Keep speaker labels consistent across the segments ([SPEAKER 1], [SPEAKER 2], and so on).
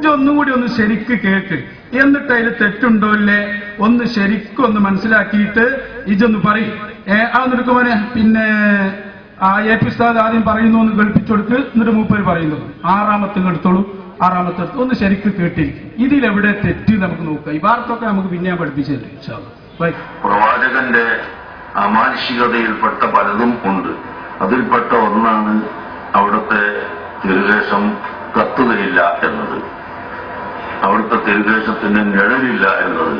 [SPEAKER 1] ഇതൊന്നും കൂടി ഒന്ന് ശരിക്ക് കേക്ക്. എന്നിട്ട് അതിൽ തെറ്റുണ്ടോ ഇല്ലേ? ഒന്ന് ശരിക്കും ഒന്ന് മനസ്സിലാക്കിയിട്ട് ഇജൊന്ന് പറയും. ഏ ആ മോനെ പിന്നെ ആ എ പി ഉസ്താദ് ആദ്യം പറയുന്നു എന്ന് കേൾപ്പിച്ചുകൊടുത്ത് എന്നിട്ട് മൂപ്പര് പറയുന്നു. ആറാമത്തെ എടുത്തോളൂ. ആറാമത്തെ എടുത്തു ഒന്ന് ശരിക്ക് കേട്ടിരിക്കും ഇതിലെവിടെ തെറ്റ് നമുക്ക് നോക്കാം. ഈ വാർത്തൊക്കെ നമുക്ക് പിന്നെ പഠിപ്പിച്ചു തരും ഇൻഷാ അല്ലാ. ബൈ.
[SPEAKER 2] പ്രവാചകന്റെ അമാനുഷികതയിൽപ്പെട്ട പലതും ഉണ്ട്. അതിൽപ്പെട്ട ഒന്നാണ് അവിടുത്തെ തിരുവേഷം കത്തുകയില്ല എന്നത്. അവിടുത്തെ തിരുവേഷത്തിന് നിഴലില്ല എന്നത്.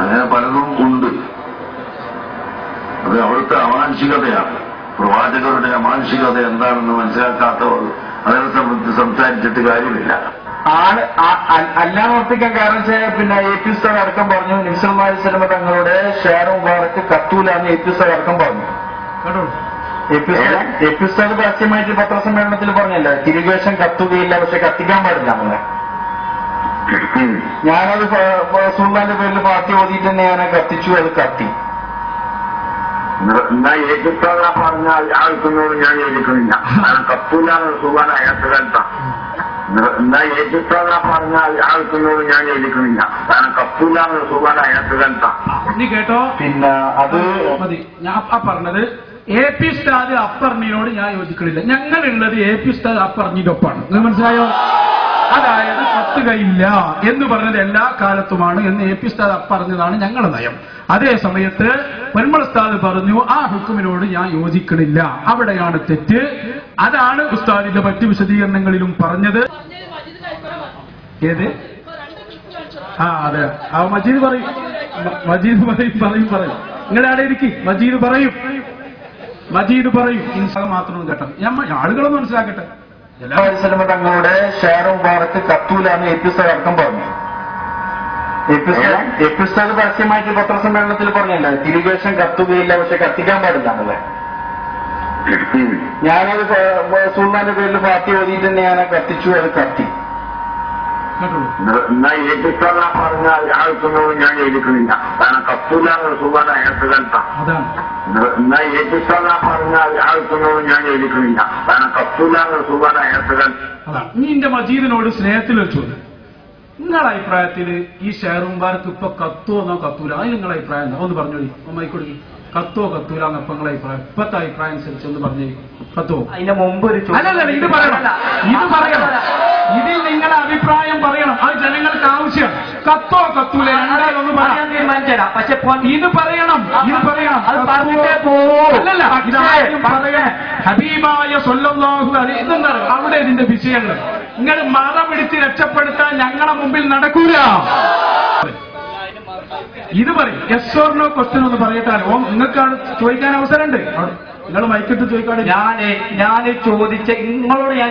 [SPEAKER 2] അങ്ങനെ പലതും ഉണ്ട്. അത് അവിടുത്തെ അമാനുഷികതയാണ്. പ്രവാചകരുടെ അമാനുഷികത എന്താണെന്ന് മനസ്സിലാക്കാത്തവർ അതിനെ സംബന്ധിച്ച് സംസാരിച്ചിട്ട് കാര്യമില്ല.
[SPEAKER 3] ആൾ അല്ലാ ഉറപ്പിക്കാൻ കാരണം വെച്ചാൽ പിന്നെ എ പി സാർ അടക്കം പറഞ്ഞു നിമിഷന്മാരി സിനിമ തങ്ങളുടെ ഷെയർ മുബാറക്ക് കത്തൂല എന്ന് എ പി സാർ അടക്കം പറഞ്ഞു.
[SPEAKER 1] കേട്ടോ
[SPEAKER 3] എ പി സാർ പരസ്യമായിട്ട് പത്രസമ്മേളനത്തിൽ പറഞ്ഞല്ലേ തിരുവേഷം കത്തുകയില്ല പക്ഷെ കത്തിക്കാൻ പാടില്ല നമ്മളെ. ഞാനത് സുൽത്താന്റെ പേരിൽ പാർട്ടി ഓതിയിട്ട് തന്നെ ഞാൻ കത്തിച്ചു അത് കത്തി.
[SPEAKER 2] എന്നാ ഏറ്റിട്ടാ പറഞ്ഞ ആൾക്കുന്നോട് ഞാൻ യോജിക്കുന്നില്ല കാരണം കപ്പൂലാണ് സുഖാന അയാത്ത കാലത്ത. എന്നാ ഏറ്റിട്ടാ പറഞ്ഞ ആൾക്കുന്നോട് ഞാൻ യോജിക്കുന്നില്ല കാരണം കപ്പൂലാണ് സുഖാന അയാത്ത
[SPEAKER 1] നീ കേട്ടോ?
[SPEAKER 3] പിന്നെ അത്
[SPEAKER 1] മതി. ഞാൻ ആ പറഞ്ഞത് എ പി ഉസ്താദ് അപ്പറിനോട് ഞാൻ യോജിക്കണില്ല. ഞങ്ങളുള്ളത് എ പി ഉസ്താദ് അപ്പർണിയുടെ ഒപ്പാണ് നിങ്ങൾ മനസ്സിലായോ? അതായത് കത്തുകയില്ല എന്ന് പറഞ്ഞത് എല്ലാ കാലത്തുമാണ് എന്ന് എ പി ഉസ്താദ് പറഞ്ഞതാണ് ഞങ്ങളുടെ നയം. അതേ സമയത്ത് പൊന്മളസ്താദ് പറഞ്ഞു ആ ഹുക്കുമിനോട് ഞാൻ യോജിക്കണില്ല. അവിടെയാണ് തെറ്റ്. അതാണ് ഉസ്താദിന്റെ മറ്റു വിശദീകരണങ്ങളിലും പറഞ്ഞത്. ഏത്? ആ അതെ. ആ മജീദ് പറയും. മജീദ് പറയും പറയും പറയും. നിങ്ങളുടെ ആടെ ഇരിക്കും? മജീദ് പറയും. മജീദ് പറയും. ഇൻസാ മാത്രം കേട്ടോ. ഞമ്മ ആളുകളൊന്നും മനസ്സിലാക്കട്ടെ. എല്ലാ
[SPEAKER 3] സിനിമ തങ്ങളുടെ ഷെയർ മുബാറക്ക് കത്തൂലാന്ന് എന്ന് എ പി ഉസ്താദ് അടക്കം പറഞ്ഞു. എപ്പിസ്റ്റർ പരസ്യമായിട്ട് പത്രസമ്മേളനത്തിൽ പറഞ്ഞല്ലേ? തിരികേശം കത്തുകയില്ല പക്ഷെ കത്തിക്കാൻ പാടില്ല എന്നല്ലേ ഞാനത് സുൽത്താന്റെ പേരിൽ പാർട്ടി ഓതിയിട്ട് തന്നെ ഞാൻ കത്തിച്ചു അത് കത്തി.
[SPEAKER 2] എന്നാ ഏറ്റുത്താ പറഞ്ഞാൽ ആൾക്കുന്നോട് ഞാൻ യോജിക്കുന്നില്ല കാരണം കപ്പൂലാണ് സുഖാന
[SPEAKER 1] അതാണ്.
[SPEAKER 2] എന്നാ ഏറ്റുത്താ പറഞ്ഞാൽ ആൾക്കുന്നോട് ഞാൻ യോജിക്കുന്നില്ല കാരണം കപ്പൂലാണ് സുഖാന അയാത്ത
[SPEAKER 1] നീ എന്റെ മജീദിനോട് സ്നേഹത്തിൽ വെച്ചു നിങ്ങളുടെ അഭിപ്രായത്തിൽ ഈ ഷെയറും ഭാരത്ത് ഇപ്പൊ കത്തോ എന്നോ കത്തൂല. അത് നിങ്ങളുടെ അഭിപ്രായം എന്താ? ഒന്ന് പറഞ്ഞോളി. അമ്മായിക്കൊടുക്കി കത്തോ കത്തൂല എന്നപ്പോ നിങ്ങളുടെ അഭിപ്രായം? ഇപ്പത്തെ അഭിപ്രായം അനുസരിച്ച് ഒന്ന് പറഞ്ഞു കത്തോ
[SPEAKER 3] അതിന്റെ മുമ്പ് ഒരു
[SPEAKER 1] അല്ലല്ല ഇത് പറയണം. ഇത് പറയണം. ഇതിൽ നിങ്ങളുടെ അഭിപ്രായം പറയണം. അത് ജനങ്ങൾക്ക് ആവശ്യമാണ് കത്തോ കത്തൂല. പറയാൻ
[SPEAKER 3] തീരുമാനിച്ചേരാ. പക്ഷെ
[SPEAKER 1] ഇത് പറയണം. ഇത് പറയണം.
[SPEAKER 3] അത് പറഞ്ഞിട്ടേ പോ.
[SPEAKER 1] അല്ലല്ല. ഇത് ആദ്യം പറയണം. ഹബീബായ സ്വല്ലല്ലാഹു അലൈഹി ഇതെന്താ അവിടെ ഇതിന്റെ വിഷയങ്ങൾ. നിങ്ങൾ മറ പിടിച്ച് രക്ഷപ്പെടുത്താൻ ഞങ്ങളുടെ മുമ്പിൽ നടക്കൂല. ഇത് പറയും. എസ് ഓർ നോ ക്വസ്റ്റ്യൻ ഒന്ന് പറയട്ടാലോ ഓ നിങ്ങൾക്കാണ് ചോദിക്കാൻ അവസരമുണ്ട്. നിങ്ങൾ മൈക്കിട്ട് ചോദിക്കാണ്
[SPEAKER 3] ഞാൻ ഞാൻ ചോദിച്ച നിങ്ങളോട് ഞാൻ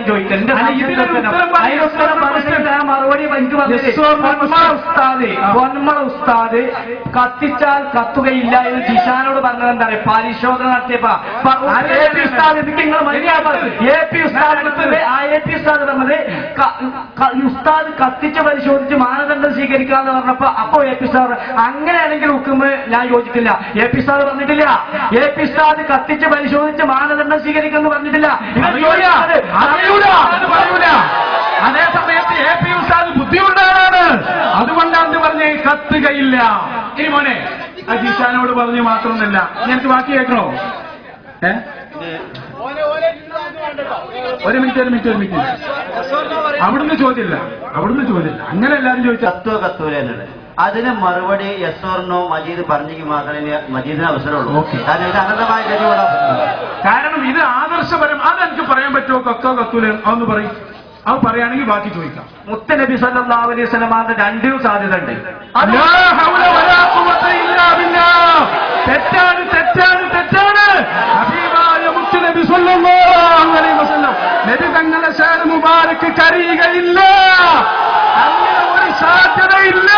[SPEAKER 3] മറുപടി. പൊന്മള ഉസ്താദ്. കത്തിച്ചാൽ കത്തുകയില്ല എന്ന് ജിഷാനോട് പറഞ്ഞത് എന്താ പറയുക പരിശോധന നടത്തിയപ്പോ എ പി ഉസ്താദ് നിങ്ങൾ എ പി ഉസ്താദ് പറഞ്ഞത് ആ എ പി ഉസ്താദ് പറഞ്ഞത് ക- ക- ഈ ഉസ്താദ് കത്തിച്ച് പരിശോധിച്ച് മാനദണ്ഡം സ്വീകരിക്കാന്ന് പറഞ്ഞപ്പോ അപ്പോ എ പി സാർ അങ്ങനെയാണെങ്കിൽ ഉക്കുമ്പോ ഞാൻ യോജിക്കില്ല എ പി സാർ പറഞ്ഞിട്ടില്ല എ പി സാദ് കത്തിച്ച് പരിശോധിച്ച് മാനദണ്ഡം സ്വീകരിക്കുമെന്ന് പറഞ്ഞിട്ടില്ല
[SPEAKER 1] അതേ സമയത്ത് എ പി ഉസ്താദ് ബുദ്ധിയുണ്ടാണ് അതുകൊണ്ടാണ് പറഞ്ഞ് കത്തുകയില്ല ഇനി മോനെ അജീഷാനോട് ജിഷാനോട് പറഞ്ഞു മാത്രമൊന്നുമില്ല ഞങ്ങൾക്ക് ബാക്കി കേൾക്കണോ ഏ ഒരു മിനിറ്റ് ഒരു മിനിറ്റ് ഒരു മിനിറ്റ് അവിടുന്ന് ചോദ്യമില്ല അവിടുന്ന് ചോദ്യമില്ല അങ്ങനെ എല്ലാരും ചോദിച്ചു
[SPEAKER 4] കത്തോ കത്തൂര എന്നുള്ളത് അതിന് മറുപടി എസ് ഓർണോ മജീദ് പറഞ്ഞെങ്കിൽ മാത്രമേ മജീദിന് അവസരമുള്ളൂ.
[SPEAKER 1] ഓക്കേ.
[SPEAKER 4] കാരണം ഇത് അനന്തമായ
[SPEAKER 1] കാരണം ഇത് ആദർശപരം അതെനിക്ക് പറയാൻ പറ്റുമോ? കത്തോ കത്തൂല അതൊന്ന് പറയും. അത് പറയുകയാണെങ്കിൽ ബാക്കി ചോദിക്കാം.
[SPEAKER 3] മുത്തനബി സല്ലല്ലാഹു അലൈഹി വസല്ലം രണ്ടിനും സാധ്യത ഉണ്ട്.
[SPEAKER 1] തെറ്റാണ് തെറ്റാണ് തെറ്റാണ്. നബി തങ്ങളുടെ ഷാൻ മുബാരക്ക് കരയുകയില്ല അങ്ങനെ ഒരു സാധ്യതയില്ല